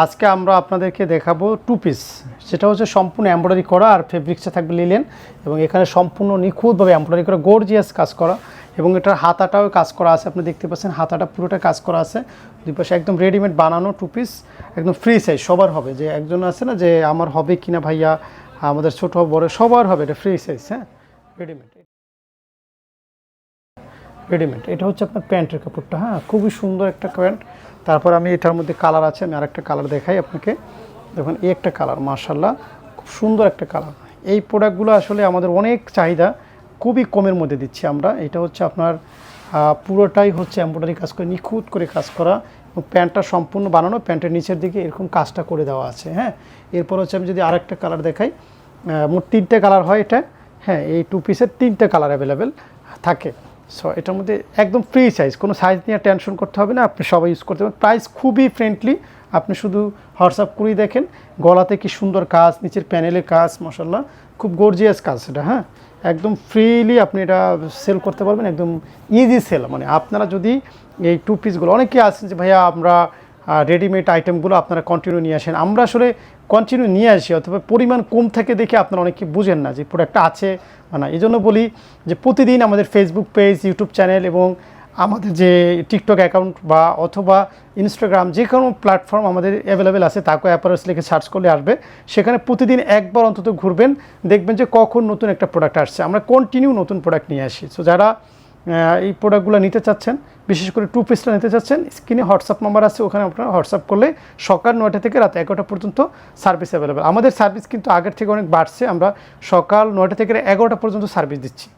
আজকে আমরা আপনাদেরকে দেখাবো টু পিস সেটা হচ্ছে সম্পূর্ণ এমব্রয়ডারি করা আর ফেব্রিক্সে থাকবে লিলেন এবং এখানে সম্পূর্ণ নিখুঁতভাবে এমব্রয়ডারি করা গর্জিয়াস কাজ করা এবং এটার হাতাটাও কাজ করা আছে। আপনি দেখতে পাচ্ছেন হাতাটা পুরোটা কাজ করা আছে। দুই পাশে একদম রেডিমেড বানানো টু পিস একদম ফ্রি সাইজ সবার হবে। যে একজন আছে না যে আমার হবে কিনা ভাইয়া, আমাদের ছোটো বড়, সবার হবে, এটা ফ্রি সাইজ হ্যাঁ? রেডিমেড রেডিমেড এটা হচ্ছে আপনার প্যান্টের কাপড়টা হ্যাঁ? খুবই সুন্দর একটা প্যান্ট। তারপর আমি এটার মধ্যে কালার আছে, আমি আরেকটা কালার দেখাই আপনাকে। দেখুন, এই একটা কালার মার্শাল্লাহ খুব সুন্দর একটা কালার। এই প্রোডাক্টগুলো আসলে আমাদের অনেক চাহিদা, খুবই কমের মধ্যে দিচ্ছি আমরা। এটা হচ্ছে আপনার পুরোটাই হচ্ছে এমব্রয়ডারি কাজ করে, নিখুঁত করে কাজ করা এবং প্যান্টটা সম্পূর্ণ বানানো, প্যান্টের নিচের দিকে এরকম কাজটা করে দেওয়া আছে হ্যাঁ? এরপর হচ্ছে আমি যদি আরেকটা কালার দেখাই মোট তিনটে কালার হয় এটা হ্যাঁ? এই টু পিসের তিনটে কালার অ্যাভেলেবেল থাকে। সো এটার মধ্যে একদম ফ্রি সাইজ কোনো সাইজ নিয়ে টেনশন করতে হবে না, আপনি সবাই ইউজ করতে পারেন। প্রাইস খুবই ফ্রেন্ডলি আপনি শুধু হোয়াটসঅ্যাপ করেই দেখেন, গলাতে কি সুন্দর কাজ, নিচের প্যানেলের কাজ মশাল্লা খুব গর্জিয়াস কাজ সেটা হ্যাঁ? একদম ফ্রিলি আপনি এটা সেল করতে পারবেন, একদম ইজি সেল মানে আপনারা যদি এই টু পিসগুলো অনেকে আছেন যে, ভাইয়া, আমরা রেডিমেড আইটেমগুলো আপনারা কন্টিনিউ নিয়ে আসেন। আমরা আসলে কন্টিনিউ নিয়ে আসি, অথবা পরিমাণ কম থেকে দেখে আপনারা অনেকে বুঝেন না যে প্রোডাক্টটা আছে বা না। এই জন্য বলি যে প্রতিদিন আমাদের ফেসবুক পেজ ইউটিউব চ্যানেল এবং আমাদের যে টিকটক অ্যাকাউন্ট বা অথবা ইনস্টাগ্রাম যে কোনো প্ল্যাটফর্ম আমাদের অ্যাভেলেবেল আছে, তাকে অ্যাপারেলস লিখে সার্চ করলে আসবে। সেখানে প্রতিদিন একবার অন্তত ঘুরবেন, দেখবেন যে কখন নতুন একটা প্রোডাক্ট আসছে। আমরা কন্টিনিউ নতুন প্রোডাক্ট নিয়ে আসি। সো যারা এই প্রোডাক্টগুলো নিতে চাচ্ছেন, বিশেষ করে টু পিসটা নিতে চাচ্ছেন স্ক্রিনে হোয়াটসঅ্যাপ নাম্বার আছে, ওখানে আপনারা হোয়াটসঅ্যাপ করলে সকাল নয়টা থেকে রাত এগারোটা পর্যন্ত সার্ভিস অ্যাভেলেবেল আমাদের সার্ভিস কিন্তু আগের থেকে অনেক বাড়ছে, আমরা সকাল নয়টা থেকে এগারোটা পর্যন্ত সার্ভিস দিচ্ছি।